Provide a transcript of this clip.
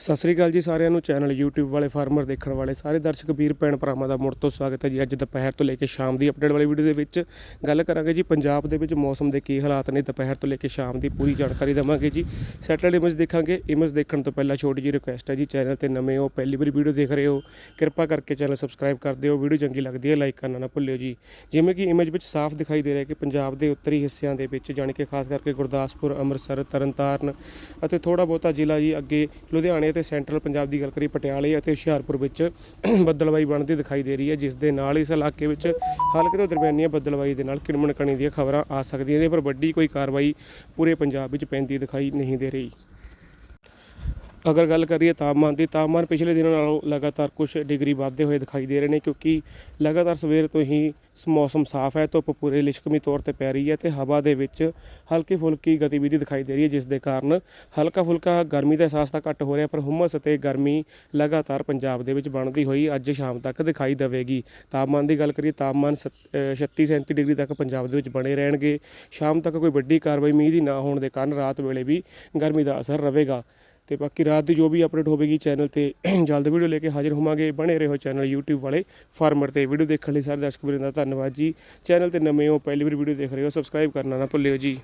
ਸਤਿ ਸ੍ਰੀ ਅਕਾਲ ਜੀ ਸਾਰਿਆਂ ਨੂੰ ਚੈਨਲ YouTube ਵਾਲੇ ਫਾਰਮਰ ਦੇਖਣ ਵਾਲੇ, ਸਾਰੇ ਦਰਸ਼ਕ, ਵੀਰ, ਭੈਣ, ਭਰਾਵਾਂ ਦਾ ਮੁੜ ਤੋਂ ਸਵਾਗਤ ਹੈ ਜੀ ਅੱਜ ਦੁਪਹਿਰ ਤੋਂ ਲੈ ਕੇ ਸ਼ਾਮ ਦੀ ਅਪਡੇਟ ਵਾਲੀ ਵੀਡੀਓ ਦੇ ਵਿੱਚ। ਗੱਲ ਕਰਾਂਗੇ ਜੀ ਪੰਜਾਬ ਦੇ ਵਿੱਚ ਮੌਸਮ ਦੇ ਕੀ ਹਾਲਾਤ ਨੇ, ਦੁਪਹਿਰ ਤੋਂ ਲੈ ਕੇ ਸ਼ਾਮ ਦੀ ਪੂਰੀ ਜਾਣਕਾਰੀ ਦੇਵਾਂਗੇ ਜੀ। ਸੈਟਰਡੇ ਇਮੇਜ ਦੇਖਾਂਗੇ ਇਮੇਜ ਦੇਖਣ ਤੋਂ ਪਹਿਲਾਂ ਛੋਟੀ ਜਿਹੀ ਰਿਕੁਐਸਟ ਹੈ ਜੀ ਚੈਨਲ ਤੇ ਨਵੇਂ ਹੋ, ਪਹਿਲੀ ਵਾਰੀ ਵੀਡੀਓ ਦੇਖ ਰਹੇ ਹੋ, ਕਿਰਪਾ ਕਰਕੇ ਚੈਨਲ ਸਬਸਕ੍ਰਾਈਬ ਕਰ ਦਿਓ ਵੀਡੀਓ ਚੰਗੀ ਲੱਗਦੀ ਹੈ ਲਾਈਕ ਕਰਨਾ ਨਾ ਭੁੱਲਿਓ ਜੀ। ਜਿਵੇਂ ਕਿ ਇਮੇਜ ਵਿੱਚ ਸਾਫ਼ ਦਿਖਾਈ ਦੇ ਰਿਹਾ ਕਿ ਪੰਜਾਬ ਦੇ ਉੱਤਰੀ ਹਿੱਸਿਆਂ ਦੇ ਵਿੱਚ, ਜਾਣੀ ਕਿ ਖਾਸ ਕਰਕੇ ਗੁਰਦਾਸਪੁਰ, ਅੰਮ੍ਰਿਤਸਰ, ਤਰਨਤਾਰਨ ਅਤੇ ਥੋੜਾ ਬਹੁਤਾ ਜ਼ਿਲ੍ਹਾ ਜੀ ਅੱਗੇ ਲੁਧਿਆਣੇ ਅਤੇ ਸੈਂਟਰਲ ਪੰਜਾਬ ਦੀ ਗੱਲ ਕਰੀ ਪਟਿਆਲੇ ਅਤੇ ਹੁਸ਼ਿਆਰਪੁਰ ਵਿੱਚ ਬੱਦਲਵਾਈ ਬਣਦੀ ਦਿਖਾਈ ਦੇ ਰਹੀ ਹੈ, ਜਿਸ ਦੇ ਨਾਲ ਇਸ ਇਲਾਕੇ ਵਿੱਚ ਹਲਕੇ ਤੋਂ ਦਰਮਿਆਨੀਆਂ ਬੱਦਲਵਾਈ ਦੇ ਨਾਲ ਕਿਣਮਣ ਕਣੀ ਦੀਆਂ ਖਬਰਾਂ ਆ ਸਕਦੀਆਂ ਨੇ, ਪਰ ਵੱਡੀ ਕੋਈ ਕਾਰਵਾਈ ਪੂਰੇ ਪੰਜਾਬ ਵਿੱਚ ਪੈਂਦੀ ਦਿਖਾਈ ਨਹੀਂ ਦੇ ਰਹੀ। ਅਗਰ ਗੱਲ ਕਰੀਏ ਤਾਪਮਾਨ ਦੀ, ਤਾਪਮਾਨ ਪਿਛਲੇ ਦਿਨਾਂ ਨਾਲੋਂ ਲਗਾਤਾਰ ਕੁਝ ਡਿਗਰੀ ਵਧਦੇ ਹੋਏ ਦਿਖਾਈ ਦੇ ਰਹੇ ਨੇ ਕਿਉਂਕਿ ਲਗਾਤਾਰ ਸਵੇਰ ਤੋਂ ਹੀ ਸ- ਮੌਸਮ ਸਾਫ਼ ਹੈ, ਧੁੱਪ ਪੂਰੇ ਲਿਸ਼ਕਮੀ ਤੌਰ ਤੇ ਪੈ ਰਹੀ ਹੈ ਤੇ ਹਵਾ ਦੇ ਵਿੱਚ ਹਲਕੀ ਫੁਲਕੀ ਗਤੀਵਿਧੀ ਦਿਖਾਈ ਦੇ ਰਹੀ ਹੈ, ਜਿਸ ਦੇ ਕਾਰਨ ਹਲਕਾ ਫੁਲਕਾ ਗਰਮੀ ਦਾ ਅਹਿਸਾਸ ਤਾਂ ਘੱਟ ਹੋ ਰਿਹਾ, ਪਰ ਹੁਮਸ ਅਤੇ ਗਰਮੀ ਲਗਾਤਾਰ ਪੰਜਾਬ ਦੇ ਵਿੱਚ ਬਣਦੀ ਹੋਈ ਅੱਜ ਸ਼ਾਮ ਤੱਕ ਦਿਖਾਈ ਦੇਵੇਗੀ। ਤਾਪਮਾਨ ਦੀ ਗੱਲ ਕਰੀਏ, ਤਾਪਮਾਨ 36 37 ਡਿਗਰੀ ਤੱਕ ਪੰਜਾਬ ਦੇ ਵਿੱਚ ਬਣੇ ਰਹਿਣਗੇ। ਸ਼ਾਮ ਤੱਕ ਕੋਈ ਵੱਡੀ ਕਾਰਵਾਈ ਮੀਂਹ ਦੀ ਨਾ ਹੋਣ ਦੇ ਕਾਰਨ ਰਾਤ ਵੇਲੇ ਵੀ ਗਰਮੀ ਦਾ ਅਸਰ ਰਹੇਗਾ। ਤੇ ਬਾਕੀ ਰਾਤ ਦੀ ਜੋ ਵੀ ਅਪਡੇਟ ਹੋਵੇਗੀ ਚੈਨਲ ਤੇ ਜਲਦ ਵੀਡੀਓ ਲੈ ਕੇ ਹਾਜ਼ਰ ਹੋਵਾਂਗੇ। ਬਣੇ ਰਹੋ ਚੈਨਲ YouTube ਵਾਲੇ ਫਾਰਮਰ ਤੇ। ਵੀਡੀਓ ਦੇਖਣ ਲਈ ਸਾਰੇ ਦਰਸ਼ਕ ਵੀਰਾਂ ਦਾ ਧੰਨਵਾਦ ਜੀ। ਚੈਨਲ ਤੇ ਨਵੇਂ ਹੋ, ਪਹਿਲੀ ਵਾਰ ਵੀਡੀਓ ਦੇਖ ਰਹੇ ਹੋ ਸਬਸਕ੍ਰਾਈਬ ਕਰਨਾ ਨਾ ਭੁੱਲਿਓ ਜੀ।